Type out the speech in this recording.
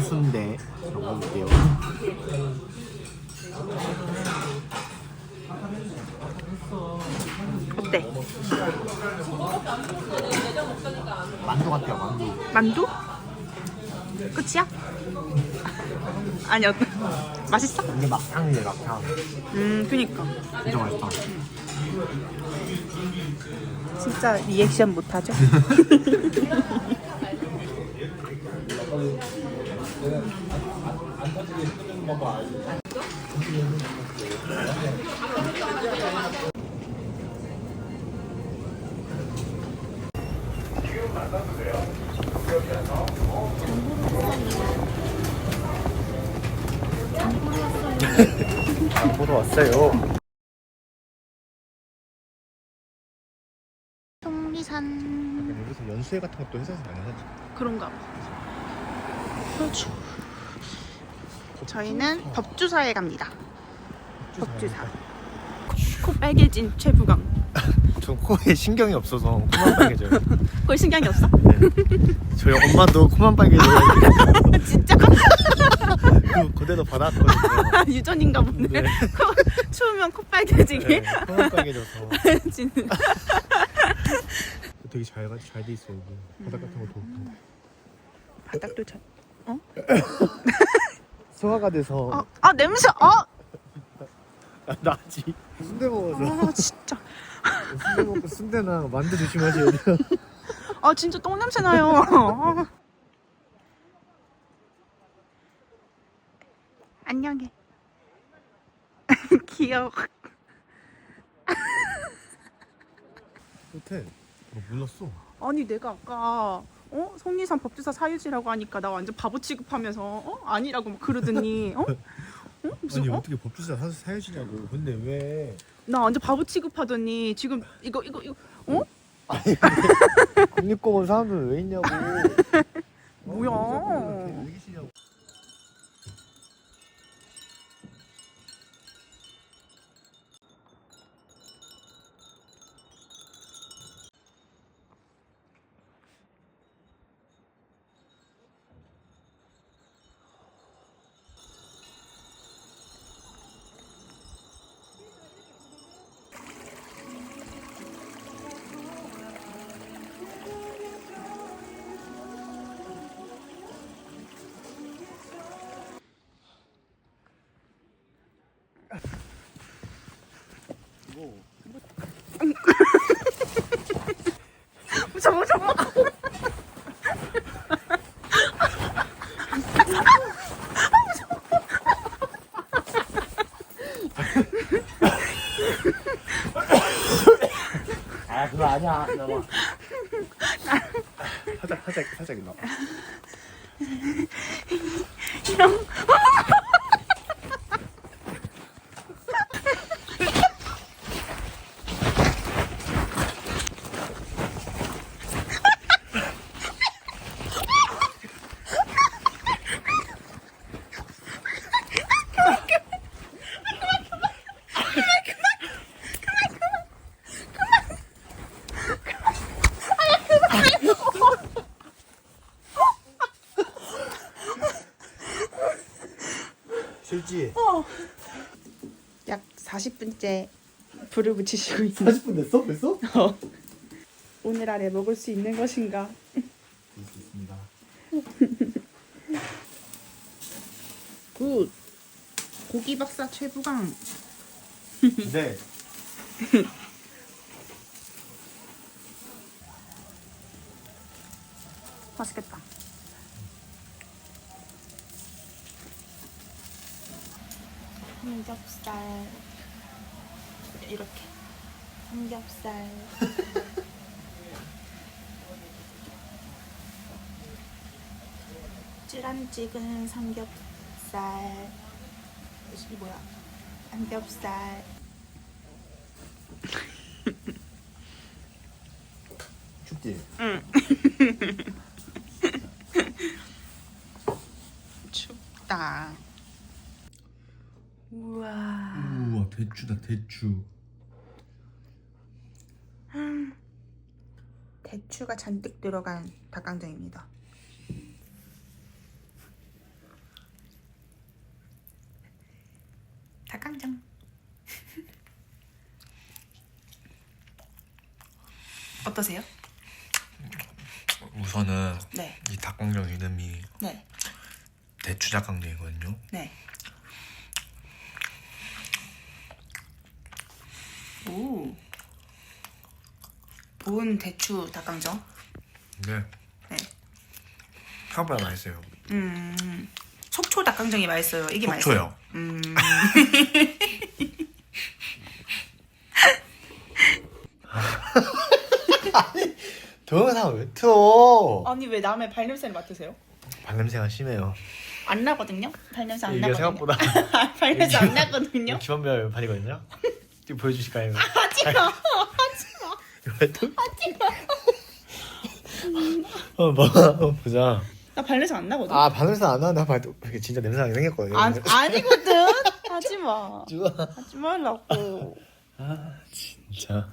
중순대 먹어볼게요. 어때? 만두 같아요, 만두. 만두? 끝이야? 아니 어 맛있어? 이게 막창이네, 막창. 음 그니까 진짜 맛있다. 진짜 리액션 못하죠? 안 보러 왔어요. 속리산 여기서 연수회 같은 것도 회사에서 많이 하지. 그런가 봐. 그렇죠. 저희는 법주사에 갑니다. 법주사. 코 빨개진 최부강. 전 코에 신경이 없어서 코만 빨개져요. 거의 신경이 없어? 저희 엄마도 코만 빨개져요. 진짜 그 고대도 받았거든요. 유전인가 보네. 네. 코, 추우면 코 빨개지게. 네, 코만 빨개져서 진- 되게 잘잘 돼 있어요. 여기. 바닥 같은 것도 없고. 바닥도 잘. 소화가 돼서 어, 아 냄새. 어, 아, 나지. 순대 먹어서 아 진짜. 순대 먹고 순대나 만두 조심하세요. 아 진짜 똥 냄새 나요. 아. 안녕해. 귀여워. 호텔. 어, 몰랐어. 아니 내가 아까 어 성리산 법주사 사유지라고 하니까 나 완전 바보 취급하면서 어 아니라고 막 그러더니 어? 어? 무슨 아니 어? 어떻게 법주사 사, 사유지냐고. 근데 왜? 나 완전 바보 취급하더니 지금 이거 이거 이거 어? 국립공원 사람들 왜 있냐고. 뭐야? 저거 저거 아 그거 아니야. 살짝 살짝 살짝 나. 이런 실지. 약 40분째 불을 붙이시고 있는 40분 됐어? 됐어? 어. 오늘 안에 먹을 수 있는 것인가? 될수 있습니다. 굿 고기 박사 최부강 네. 맛있겠다. 삼겹살. 이렇게. 삼겹살. 찌란 찍은 삼겹살. 이 뭐야? 삼겹살. 춥지. 응. 춥다 우와. 우와 대추다 대추. 음, 대추가 잔뜩 들어간 닭강정입니다. 닭강정. 어떠세요? 우선은 네. 이 닭강정 이름이 네. 대추 닭강정이거든요. 네. 오. 본 대추 닭강정. 네. 네. 생각보다 맛있어요. 음. 속초 닭강정이 맛있어요. 이게 맛있어요. 속초요. 음. 동영상 왜 틀어? 아니 왜 남의 발냄새를 맡으세요? 발냄새가 심해요. 안 나거든요. 발냄새 안 이게 나거든요. 생각보다 발냄새 안 나거든요. 기본별 반이거든요. 좀 보여주실까요? 하지마 하지마 하지마 어, 뭐, 봐 어, 보자. 나 발레서 안 나거든 아 바늘사 안 하나 봐. 진짜 냄새 나게 생겼거든. 아, 아니거든 하지마 좋아. 하지 말라고 아 진짜.